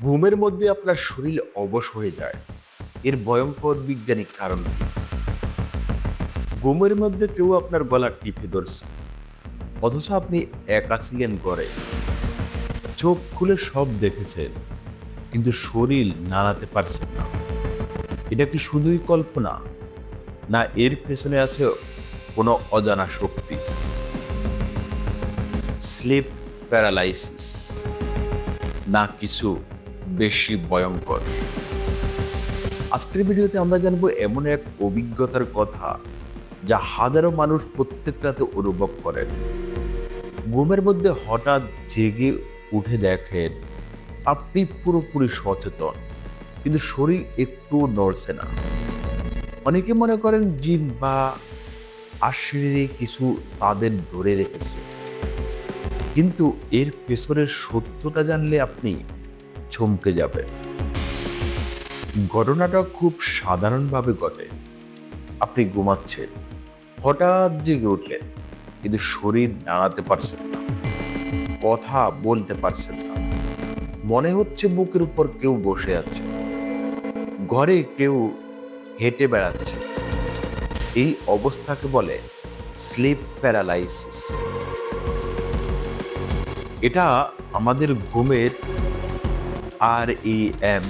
ঘুমের মধ্যে আপনার শরীর অবশ হয়ে যায়। এর ভয়ঙ্কর বিজ্ঞানিক কারণ কি? ঘুমের মধ্যে কেউ আপনার গলা টিপে ধরছে, অথচ আপনি একা ছিলেন করে চোখ খুলে সব দেখেছেন, কিন্তু শরীর নাড়াতে পারছেন না। এটা কি শুধুই কল্পনা, না এর পেছনে আছে কোনো অজানা শক্তি? স্লিপ প্যারালাইসিস, না কিছু বেশি ভয়ঙ্কর। আজকের ভিডিওতে আমরা জানব এমন এক অভিজ্ঞতার কথা যা হাজারো মানুষ প্রত্যেক রাতে অনুভব করেন। ঘুমের মধ্যে হঠাৎ জেগে উঠে দেখেন, আপনি পুরোপুরি সচেতন, কিন্তু শরীর একটু নড়ছে না। অনেকে মনে করেন জিন বা আশ্রয়ে কিছু তাদের ধরে রেখেছে। কিন্তু এর পেছনের সত্যটা জানলে আপনি চমকে যাবেন ঘটনাটা খুব সাধারণভাবে ঘটে। আপনি ঘুমাচ্ছেন, হঠাৎ জেগে উঠলেন, কিন্তু শরীর নাড়াতে পারছেন না, কথা বলতে পারছেন না। মনে হচ্ছে বুকের উপর কেউ বসে আছে। ঘরে কেউ হেঁটে বেড়াচ্ছে। এই অবস্থাকে বলে স্লিপ প্যারালাইসিস। এটা আমাদের ঘুমের এম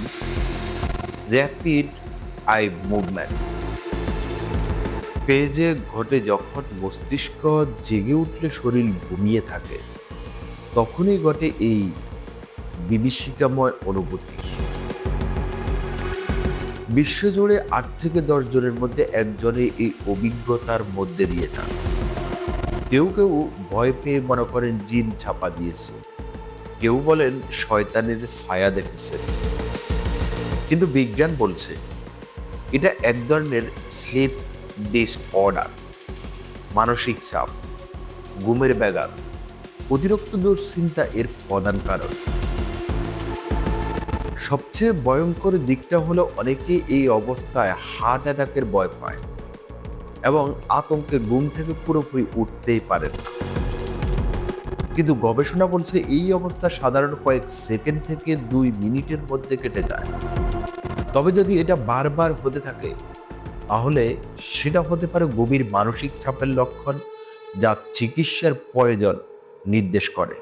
র্যাপিড আই মুভমেন্ট পেজে ঘটে যখন মস্তিষ্ক জেগে উঠলে শরীর ঘুমিয়ে থাকে, তখনই ঘটে এই বিভীষিকাময় অনুভূতি। বিশ্বজুড়ে আট থেকে দশ জনের মধ্যে একজনে এই অভিজ্ঞতার মধ্যে দিয়ে থাকে। কেউ কেউ ভয় পেয়ে মনে করেন জিন ছাপা দিয়েছে। কেউ বলেন শয়তানের ছায়া দেখেছে। কিন্তু বিজ্ঞান বলছে, এটা এক ধরনের স্লিপ ডিসঅর্ডার মানসিক চাপ, ঘুমের ব্যাঘাত, অতিরিক্ত দুশ্চিন্তা এর প্রধান কারণ। সবচেয়ে ভয়ঙ্কর দিকটা হলো অনেকে এই অবস্থায় হার্ট অ্যাটাকের ভয় পায় এবং আতঙ্কে ঘুম থেকে পুরোপুরি উঠতেই পারেন না। কিন্তু গবেষণা বলছে এই অবস্থা সাধারণ কয়েক সেকেন্ড থেকে দুই মিনিটের মধ্যে কেটে যায়। তবে যদি এটা বারবার হতে থাকে, তাহলে সেটা হতে পারে গভীর মানসিক চাপের লক্ষণ যা চিকিৎসার প্রয়োজন নির্দেশ করে।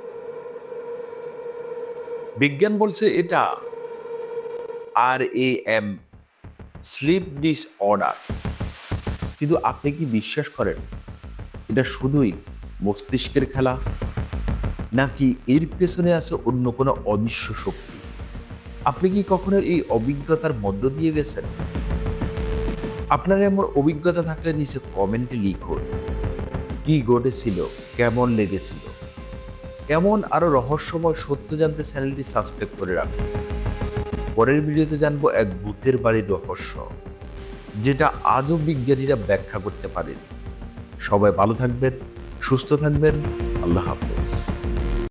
বিজ্ঞান বলছে এটা R E M sleep disorder কিন্তু আপনি কি বিশ্বাস করেন? এটা শুধুই মস্তিষ্কের খেলা? নাকি এর পেছনে আছে অন্য কোনো অদৃশ্য শক্তি? আপনি কি কখনো এই অভিজ্ঞতার মধ্য দিয়ে গেছেন? আপনার এমন অভিজ্ঞতা থাকলে নিচে কমেন্টে লিখুন। কি ঘটেছিল? কেমন লেগেছিল? এমন আরও রহস্যময় সত্য জানতে চ্যানেলটি সাবস্ক্রাইব করে রাখুন। পরের ভিডিওতে জানব এক ভূতের বাড়ির রহস্য, যেটা আজও বিজ্ঞানীরা ব্যাখ্যা করতে পারেনি। সবাই ভালো থাকবেন, সুস্থ থাকবেন, আল্লাহ হাফেজ।